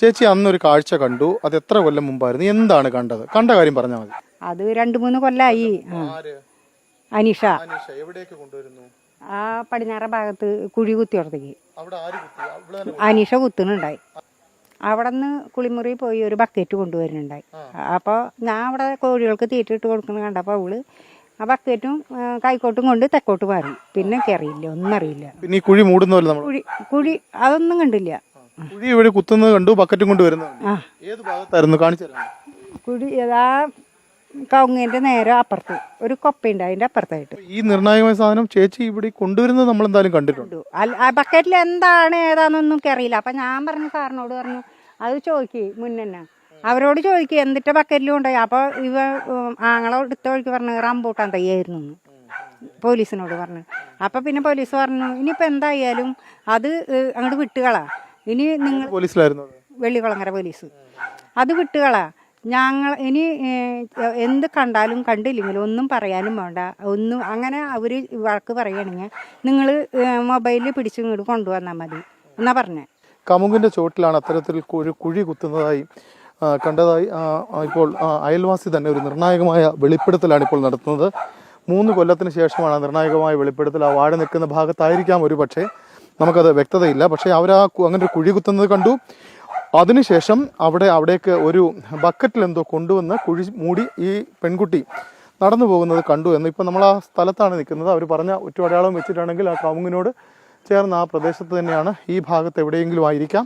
ചേച്ചി അന്നൊരു കാഴ്ച കണ്ടു. അത് എത്ര കൊല്ലം മുമ്പായിരുന്നു? എന്താണ് കണ്ടത്? കണ്ട കാര്യം പറഞ്ഞാൽ മതി. അത് രണ്ടു മൂന്ന് കൊല്ലായി. അനീഷ. അനിഷ എവിടേക്ക് കൊണ്ടുവരുന്നു? ആ പടിഞ്ഞാറ ഭാഗത്ത് കുഴി കുത്തിയോടത്തേക്ക് കുത്തി? അവിടെ അനീഷ കുത്തുന്നുണ്ടായി. അവിടെ നിന്ന് കുളിമുറി പോയി ഒരു ബക്കറ്റ് കൊണ്ടുവരുന്നുണ്ടായി. അപ്പോൾ ഞാൻ അവിടെ കോഴികൾക്ക് തീറ്റ ഇട്ട് കൊടുക്കുന്നത് കണ്ടപ്പോൾ അവൾ ആ ബക്കറ്റും കൈക്കോട്ടും കൊണ്ട് തെക്കോട്ട് മാറി പിന്നെ അറിയില്ല ഒന്നും അറിയില്ല. പിന്നെ ഈ കുഴി മൂടുന്നല്ലോ കുഴി കുഴി അതൊന്നും കണ്ടില്ല. കുഴി ഇവിടെ കുത്തുന്നത് കണ്ടു ബക്കറ്റും കൊണ്ട് വരുന്നത് കണ്ടു. ഏത് ഭാഗത്തായിരുന്നു? കാണിച്ചു? കുഴി ഏതാ? കവുങ്ങിന്റെ നേരെ അപ്പുറത്ത്. ഒരു കൊപ്പയുണ്ട് അതിന്റെ അപ്പുറത്തായിട്ട്. ഈ നിർണായകമായ സാധനം ചേച്ചി ഇവിടെ കൊണ്ടുവരുന്നത് നമ്മൾ എന്തായാലും കണ്ടിട്ടുണ്ട് അല്ല ആ ബക്കറ്റിൽ എന്താണ് ഏതാണെന്നൊന്നും അറിയില്ല അപ്പം ഞാൻ പറഞ്ഞു സാറിനോട് പറഞ്ഞു അത് ചോദിക്കി മുന്നെ അവരോട് ചോദിക്കി എന്നിട്ട് ബക്കറ്റിലും ഉണ്ടായി അപ്പോൾ ഇവ ഉം, ആങ്ങളെ എടുത്ത വഴിക്ക് പറഞ്ഞു റംബൂട്ടാൻ തയ്യായിരുന്നു എന്ന്. പോലീസിനോട് പറഞ്ഞു. അപ്പം പിന്നെ പോലീസ് പറഞ്ഞു ഇനിയിപ്പോൾ എന്തായാലും അത് അങ്ങോട്ട് വിട്ടുകളാ. ഇനി നിങ്ങൾ പോലീസിലായിരുന്നു വെള്ളികുളങ്ങര പോലീസ്. അത് വിട്ടുകളാ. ഞങ്ങൾ ഇനി എന്ത് കണ്ടാലും കണ്ടില്ലെങ്കിലും ഒന്നും പറയാനും വേണ്ട. ഒന്നും അങ്ങനെ അവർ വഴക്ക് പറയുകയാണെങ്കിൽ നിങ്ങൾ മൊബൈലിൽ പിടിച്ച് ഇങ്ങോട്ട് കൊണ്ടുവന്നാൽ മതി. എന്നാ പറഞ്ഞേ? കമുകിന്റെ ചോട്ടിലാണ് അത്തരത്തിൽ കുഴി കുഴി കുത്തുന്നതായി കണ്ടതായി. ഇപ്പോൾ അയൽവാസി തന്നെ ഒരു നിർണായകമായ വെളിപ്പെടുത്തലാണ് ഇപ്പോൾ നടത്തുന്നത്. മൂന്ന് കൊല്ലത്തിന് ശേഷമാണ് നിർണായകമായ വെളിപ്പെടുത്തൽ. ആ വാഴ നിൽക്കുന്ന ഭാഗത്തായിരിക്കാം ഒരു പക്ഷേ നമുക്കത് വ്യക്തതയില്ല. പക്ഷേ അവർ ആ അങ്ങനെ ഒരു കുഴി കുത്തുന്നത് കണ്ടു. അതിനുശേഷം അവിടെ അവിടേക്ക് ഒരു ബക്കറ്റിൽ എന്തോ കൊണ്ടുവന്ന് കുഴി മൂടി ഈ പെൺകുട്ടി നടന്നു പോകുന്നത് കണ്ടു എന്ന്. ഇപ്പം നമ്മൾ ആ സ്ഥലത്താണ് നിൽക്കുന്നത്. അവർ പറഞ്ഞ ഒറ്റയടയാളം വെച്ചിട്ടാണെങ്കിൽ ആ കമുങ്ങിനോട് ചേർന്ന ആ പ്രദേശത്ത് തന്നെയാണ് ഈ ഭാഗത്ത് എവിടെയെങ്കിലും ആയിരിക്കാം.